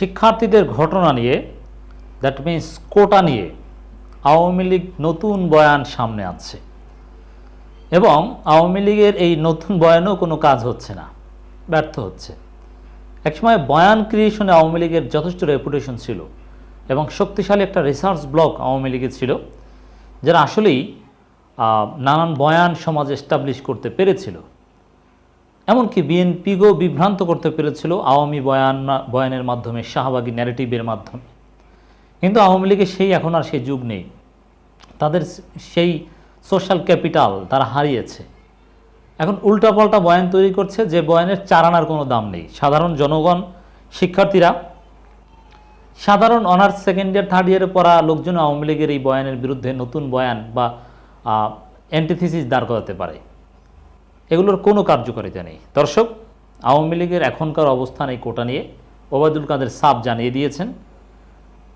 শিক্ষার্থীদের ঘটনা নিয়ে দ্যাট মিন্স কোটা নিয়ে, আওয়ামী লীগ নতুন বয়ান সামনে আছে এবং আওয়ামী লীগের এই নতুন বয়ানেও কোনো কাজ হচ্ছে না, ব্যর্থ হচ্ছে। একসময় বয়ান ক্রিয়েশনে আওয়ামী লীগের যথেষ্ট রেপুটেশন ছিল এবং শক্তিশালী একটা রিসার্চ ব্লক আওয়ামী লীগের ছিল যারা আসলেই নানান বয়ান সমাজ এস্টাবলিশ করতে পেরেছিল। এমনকি বিএনপিকেও বিভ্রান্ত করতে পেরেছিল আওয়ামী বয়ান, বয়ানের মাধ্যমে, শাহবাগী ন্যারেটিভের মাধ্যমে। কিন্তু আওয়ামী লীগের সেই এখন আর সেই যুগ নেই। তাদের সেই সোশ্যাল ক্যাপিটাল তারা হারিয়েছে। এখন উল্টাপাল্টা বয়ান তৈরি করছে যে বয়ানের চারানার কোনো দাম নেই। সাধারণ জনগণ, শিক্ষার্থীরা, সাধারণ অনার্স সেকেন্ড ইয়ার থার্ড ইয়ারে পড়া লোকজন আওয়ামী লীগের এই বয়ানের বিরুদ্ধে নতুন বয়ান বা অ্যান্টিথিসিস দাঁড় করাতে পারে। এগুলোর কোনো কার্যকারিতা নেই। দর্শক, আওয়ামী লীগের এখনকার অবস্থান এই কোটা নিয়ে ওবায়দুল কাদের সাপ জানিয়ে দিয়েছেন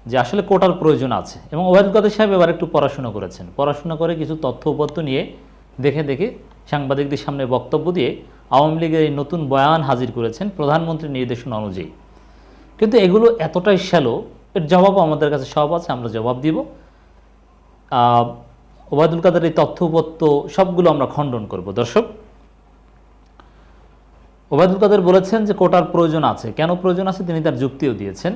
যে আসলে কোটার প্রয়োজন আছে এবং ওবায়দুল কাদের সাহেব এবার একটু পড়াশোনা করেছেন। পড়াশোনা করে কিছু তথ্য উপাত্ত নিয়ে দেখে দেখে সাংবাদিকদের সামনে বক্তব্য দিয়ে আওয়ামী লীগের এই নতুন বয়ান হাজির করেছেন প্রধানমন্ত্রীর নির্দেশনা অনুযায়ী। কিন্তু এগুলো এতটাই শ্যালো, এর জবাবও আমাদের কাছে সব আছে, আমরা জবাব দিব। ওবায়দুল কাদের এই তথ্য উপাত্ত সবগুলো আমরা খণ্ডন করব। দর্শক ওবায়দুল কাদের বলেছেন যে কোটার প্রয়োজন আছে। কেন প্রয়োজন আছে? তিনি তার যুক্তিও দিয়েছেন।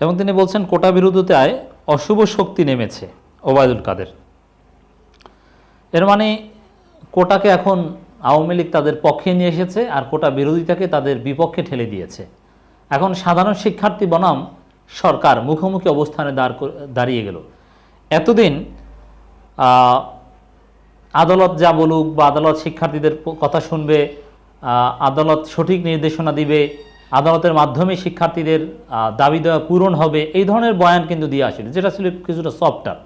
এবং তিনি বলছেন, কোটা বিরোধিতায় অশুভ শক্তি নেমেছে ওবায়দুল কাদের। এর মানে কোটাকে এখন আওয়ামী লীগ তাদের পক্ষে নিয়ে এসেছে আর কোটা বিরোধিতাকে তাদের বিপক্ষে ঠেলে দিয়েছে। এখন সাধারণ শিক্ষার্থী বনাম সরকার মুখোমুখি অবস্থানে দাঁড় দাঁড়িয়ে গেল। এতদিন আদালত যা বলুক বা আদালত শিক্ষার্থীদের কথা শুনবে আদালত সঠিক নির্দেশনা দিবে, আদালতের মাধ্যমে শিক্ষার্থীদের দাবি দেওয়া পূরণ হবে, এই ধরনের বয়ান কিন্তু দিয়ে আসলে যেটা ছিল কিছুটা সফটার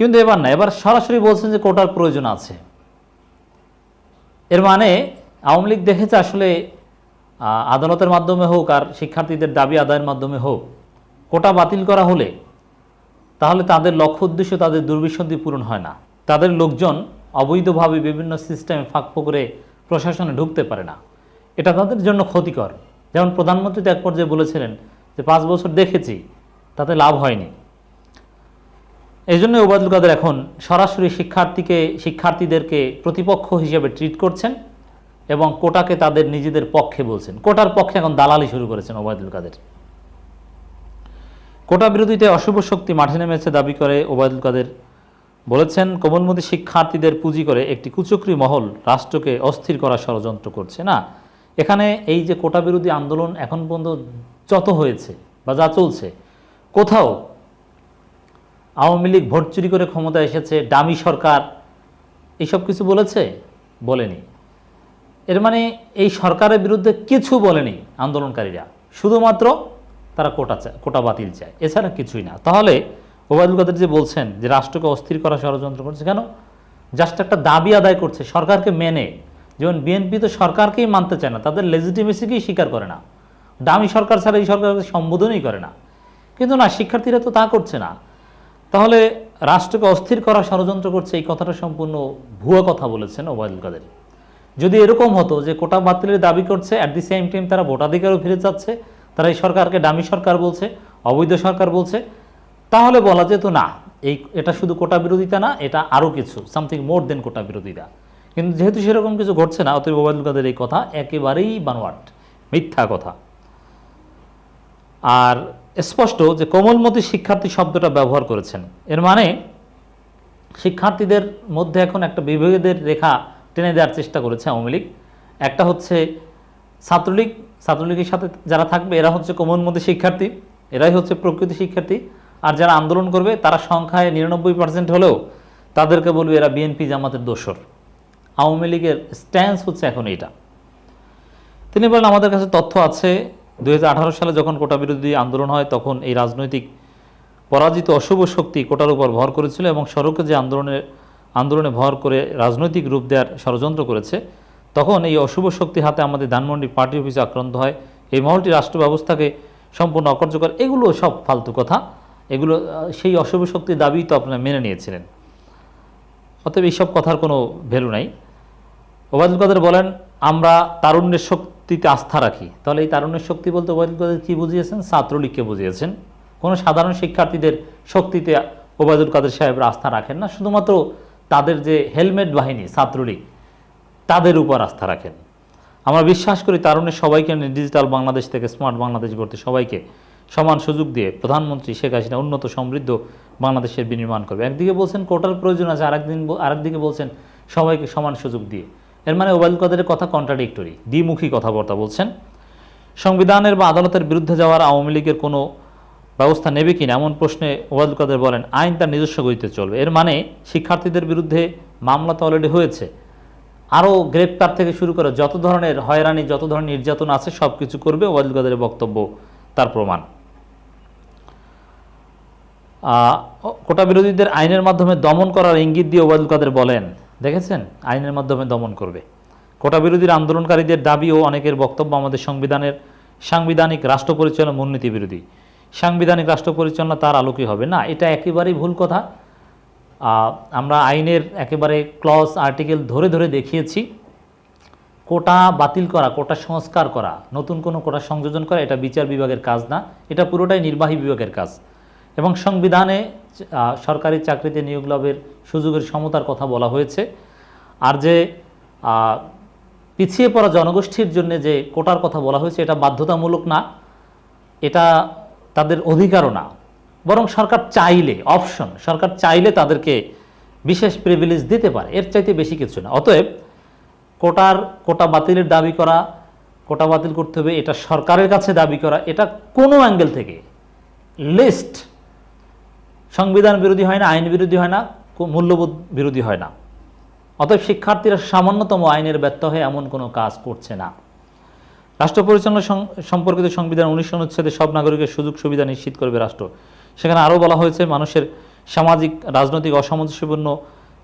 কিন্তু এবার না, এবার সরাসরি বলছেন যে কোটার প্রয়োজন আছে। এর মানে আওয়ামী লীগ দেখেছে আসলে আদালতের মাধ্যমে হোক আর শিক্ষার্থীদের দাবি আদায়ের মাধ্যমে হোক, কোটা বাতিল করা হলে তাহলে তাদের লক্ষ্য উদ্দেশ্য, তাদের দুর্বিসন্ধি পূরণ হয় না। তাদের লোকজন অবৈধভাবে বিভিন্ন সিস্টেমে ফাঁক করে প্রশাসনে ঢুকতে পারে না। এটা তাদের জন্য ক্ষতিকর। যেমন প্রধানমন্ত্রী তো এক পর্যায়ে বলেছিলেন যে, পাঁচ বছর দেখেছি, তাতে লাভ হয়নি। এই জন্য ওবায়দুল কাদের এখন সরাসরি শিক্ষার্থীকে, শিক্ষার্থীদেরকে প্রতিপক্ষ হিসেবে ট্রিট করছেন এবং কোটাকে তাদের নিজেদের পক্ষে বলছেন। কোটার পক্ষে এখন দালালি শুরু করেছেন ওবায়দুল কাদের। কোটা বিরোধীতে অশুভ শক্তি মাঠে নেমেছে দাবি করে ওবায়দুল কাদের বলেছেন, কোমলমতি শিক্ষার্থীদের পুঁজি করে একটি কুচক্রি মহল রাষ্ট্রকে অস্থির করা ষড়যন্ত্র করছে। না, এখানে এই যে কোটা বিরোধী আন্দোলন এখন পর্যন্ত যত হয়েছে বা যা চলছে, কোথাও আওয়ামী লীগ ভোট চুরি করে ক্ষমতা এসেছে ডামি সরকার এইসব কিছু বলেছে? বলেনি। এর মানে এই সরকারের বিরুদ্ধে কিছু বলেনি আন্দোলনকারীরা। শুধুমাত্র তারা কোটা চায় কোটা বাতিল চায়। এছাড়া কিছুই না। তাহলে ওবায়দুল কাদের যে বলছেন যে রাষ্ট্রকে অস্থির করা ষড়যন্ত্র করছে, কেন? জাস্ট একটা দাবি আদায় করছে, সরকারকে মেনে। যেমন বিএনপি তো সরকারকেই মানতে চায় না, তাদের লেজিটিমেসিকেই স্বীকার করে না। দামি সরকার ছাড়া এই সরকারকে সম্বোধনই করে না। কিন্তু না, শিক্ষার্থীরা তো তা করছে না। তাহলে রাষ্ট্রকে অস্থির করা ষড়যন্ত্র করছে, এই কথাটা সম্পূর্ণ ভুয়া কথা বলেছেন ওবায়দুল কাদের। যদি এরকম হতো যে কোটা বাতিলের দাবি করছে অ্যাট দি সেম টাইম তারা ভোটাধিকারও ফিরে যাচ্ছে তারা এই সরকারকে দামি সরকার বলছে, অবৈধ সরকার বলছে তাহলে বলা যেত, না, এই, এটা শুধু কোটা বিরোধিতা না, এটা আরও কিছু সামথিং মোর দেন কোটা বিরোধিতা। কিন্তু যেহেতু সেরকম কিছু ঘটছে না, অতএব ওবায়দুল কাদের এই কথা একেবারেই বানোয়াট, মিথ্যা কথা। আর স্পষ্ট যে কোমলমতি শিক্ষার্থী শব্দটা ব্যবহার করেছেন। এর মানে শিক্ষার্থীদের মধ্যে এখন একটা বিভেদের রেখা টেনে দেওয়ার চেষ্টা করেছে আওয়ামী লীগ। একটা হচ্ছে ছাত্রলীগ, ছাত্রলীগের সাথে যারা থাকবে, এরা হচ্ছে কোমলমতি শিক্ষার্থী, এরাই হচ্ছে প্রকৃতি শিক্ষার্থী। আর যারা আন্দোলন করবে, তারা সংখ্যায় নিরানব্বই পার্সেন্ট হলেও তাদেরকে বলবে এরা বিএনপি জামাতের দোসর আওয়ামী লীগের স্ট্যান্স হচ্ছে এখন এটা তিনি বলেন, আমাদের কাছে তথ্য আছে, দুই সালে যখন কোটা বিরোধী আন্দোলন হয়, তখন এই রাজনৈতিক পরাজিত অশুভ শক্তি কোটার উপর ভর করেছিল এবং সড়কে যে আন্দোলনের আন্দোলনে ভর করে রাজনৈতিক রূপ দেওয়ার ষড়যন্ত্র করেছে, তখন এই অশুভ শক্তি হাতে আমাদের ধানমন্ডি পার্টি অফিসে আক্রান্ত হয়। এই মহলটি রাষ্ট্র ব্যবস্থাকে সম্পূর্ণ অকার্যকর, এগুলো সব ফালতু কথা। এগুলো সেই অশুভ শক্তির দাবি তো আপনারা মেনে নিয়েছিলেন। অতএব এইসব কথার কোনো ভ্যালু নাই। ওবায়দুল কাদের বলেন, আমরা তারুণ্যের শক্তিতে আস্থা রাখি। তাহলে এই তারুণ্যের শক্তি বলতে ওবায়দুল কাদের কী বুঝিয়েছেন? ছাত্রলীগকে বুঝিয়েছেন। কোনো সাধারণ শিক্ষার্থীদের শক্তিতে ওবায়দুল কাদের সাহেবরা আস্থা রাখেন না, শুধুমাত্র তাদের যে হেলমেট বাহিনী, ছাত্রলীগ, তাদের উপর আস্থা রাখেন। আমরা বিশ্বাস করি তারুণের সবাইকে, ডিজিটাল বাংলাদেশ থেকে স্মার্ট বাংলাদেশ গড়তে সবাইকে সমান সুযোগ দিয়ে প্রধানমন্ত্রী শেখ হাসিনা উন্নত সমৃদ্ধ বাংলাদেশের বিনির্মাণ করবে। একদিকে বলছেন কোটার প্রয়োজন আছে, আরেকদিন আরেকদিকে বলছেন সবাইকে সমান সুযোগ দিয়ে। এর মানে ওবায়দুল কাদেরের কথা কন্ট্রাডিক্টরি দ্বিমুখী কথাবার্তা বলছেন। সংবিধানের বা আদালতের বিরুদ্ধে যাওয়ার আওয়ামী লীগের কোনো ব্যবস্থা নেবে কিনা এমন প্রশ্নে ওবায়দুল কাদের বলেন, আইন তার নিজস্ব গতিতে চলবে। এর মানে শিক্ষার্থীদের বিরুদ্ধে মামলা তো অলরেডি হয়েছে। আরও গ্রেপ্তার থেকে শুরু করে যত ধরনের হয়রানি, যত ধরনের নির্যাতন আছে সব কিছু করবে ওবায়দুল কাদেরের বক্তব্য তার প্রমাণ। কোটা বিরোধীদের আইনের মাধ্যমে দমন করার ইঙ্গিত দিয়ে ওবায়দুল কাদের বলেন, দেখেছেন? আইনের মাধ্যমে দমন করবে। কোটা বিরোধীর আন্দোলনকারীদের দাবি ও অনেকের বক্তব্য আমাদের সংবিধানের সাংবিধানিক রাষ্ট্র পরিচালনা মূলনীতি বিরোধী। সাংবিধানিক রাষ্ট্র পরিচালনা তার আলোকে হবে। না, এটা একেবারেই ভুল কথা। আমরা আইনের একেবারে ক্লজ আর্টিকেল ধরে ধরে দেখিয়েছি। কোটা বাতিল করা, কোটা সংস্কার করা, নতুন কোনো কোটা সংযোজন করা, এটা বিচার বিভাগের কাজ না। এটা পুরোটাই নির্বাহী বিভাগের কাজ। এবং সংবিধানে সরকারি চাকরিতে নিয়োগ লাভের সুযোগের সমতার কথা বলা হয়েছে। আর যে পিছিয়ে পড়া জনগোষ্ঠীর জন্য যে কোটার কথা বলা হয়েছে, এটা বাধ্যতামূলক না। এটা তাদের অধিকারও না। বরং সরকার চাইলে, অপশন, সরকার চাইলে তাদেরকে বিশেষ প্রিভিলেজ দিতে পারে। এর চাইতে বেশি কিছু না। অতএব কোটার, কোটা বাতিলের দাবি করা, কোটা বাতিল করতে হবে, এটা সরকারের কাছে দাবি করা, এটা কোনো অ্যাঙ্গেল থেকে লিস্ট সংবিধান বিরোধী হয় না, আইন বিরোধী হয় না মূল্যবোধ বিরোধী হয় না। অতএব শিক্ষার্থীরা সামান্যতম আইনের ব্যর্থ হয়ে এমন কোনো কাজ করছে না। রাষ্ট্র পরিচালনা সম্পর্কিত সংবিধান উনিশ অনুচ্ছেদে সব নাগরিকের সুযোগ সুবিধা নিশ্চিত করবে রাষ্ট্র। সেখানে আরও বলা হয়েছে, মানুষের সামাজিক, রাজনৈতিক, অসামঞ্জস্যপূর্ণ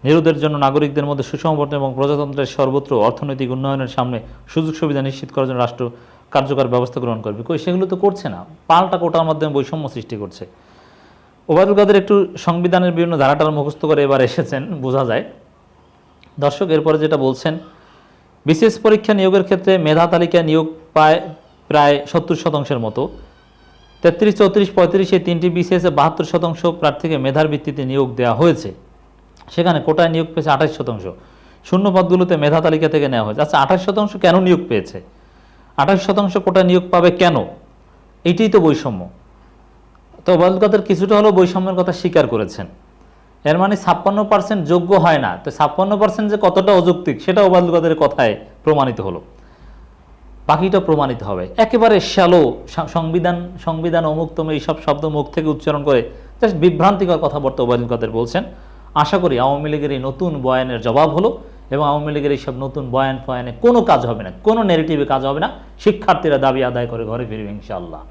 নিরোধের জন্য নাগরিকদের মধ্যে সুষমবর্তন এবং প্রজাতন্ত্রের সর্বত্র অর্থনৈতিক উন্নয়নের সামনে সুযোগ সুবিধা নিশ্চিত করার জন্য রাষ্ট্র কার্যকর ব্যবস্থা গ্রহণ করবে। সেগুলো তো করছে না। পাল্টা কোটার মাধ্যমে বৈষম্য সৃষ্টি করছে। ওবায়দুল কাদের একটু সংবিধানের বিভিন্ন ধারাটার মুখস্থ করে এবার এসেছেন, বোঝা যায়। দর্শক, এরপরে যেটা বলছেন বিশেষ পরীক্ষা নিয়োগের ক্ষেত্রে মেধা তালিকায় নিয়োগ পায় প্রায় সত্তর শতাংশের মতো। তেত্রিশ, চৌত্রিশ, পঁয়ত্রিশ তিনটি বিসিএসে বাহাত্তর শতাংশ প্রার্থীকে মেধার ভিত্তিতে নিয়োগ দেওয়া হয়েছে। সেখানে কোটায় নিয়োগ পেয়েছে আঠাশ শতাংশ। শূন্য পদগুলোতে মেধা তালিকা থেকে নেওয়া হয়েছে। আচ্ছা আঠাশ শতাংশ কেন নিয়োগ পেয়েছে? আঠাশ শতাংশ কোটায় নিয়োগ পাবে কেন? এটাই তো বৈষম্য। তো ওবায়দুল কিছুটা হলেও বৈষম্যের কথা স্বীকার করেছেন। এর মানে ছাপ্পান্ন পার্সেন্ট যোগ্য হয় না। তো ছাপ্পান্ন পার্সেন্ট যে কতটা অযৌক্তিক, সেটা ওবায়দুল কথায় প্রমাণিত হলো। বাকিটা প্রমাণিত হবে। একেবারে শ্যালো সংবিধান সংবিধান অমুক্তম এইসব শব্দ মুখ থেকে উচ্চারণ করে জাস্ট বিভ্রান্তিকর কথাবার্তা ওবায়দুল কাদের বলছেন। আশা করি আওয়ামী লীগের এই নতুন বয়ানের জবাব হলো এবং আওয়ামী লীগের এইসব নতুন বয়ান ফয়ানে কোনো কাজ হবে না, কোনো নেগেটিভে কাজ হবে না। শিক্ষার্থীরা দাবি আদায় করে ঘরে ফিরবে ইনশাআল্লাহ।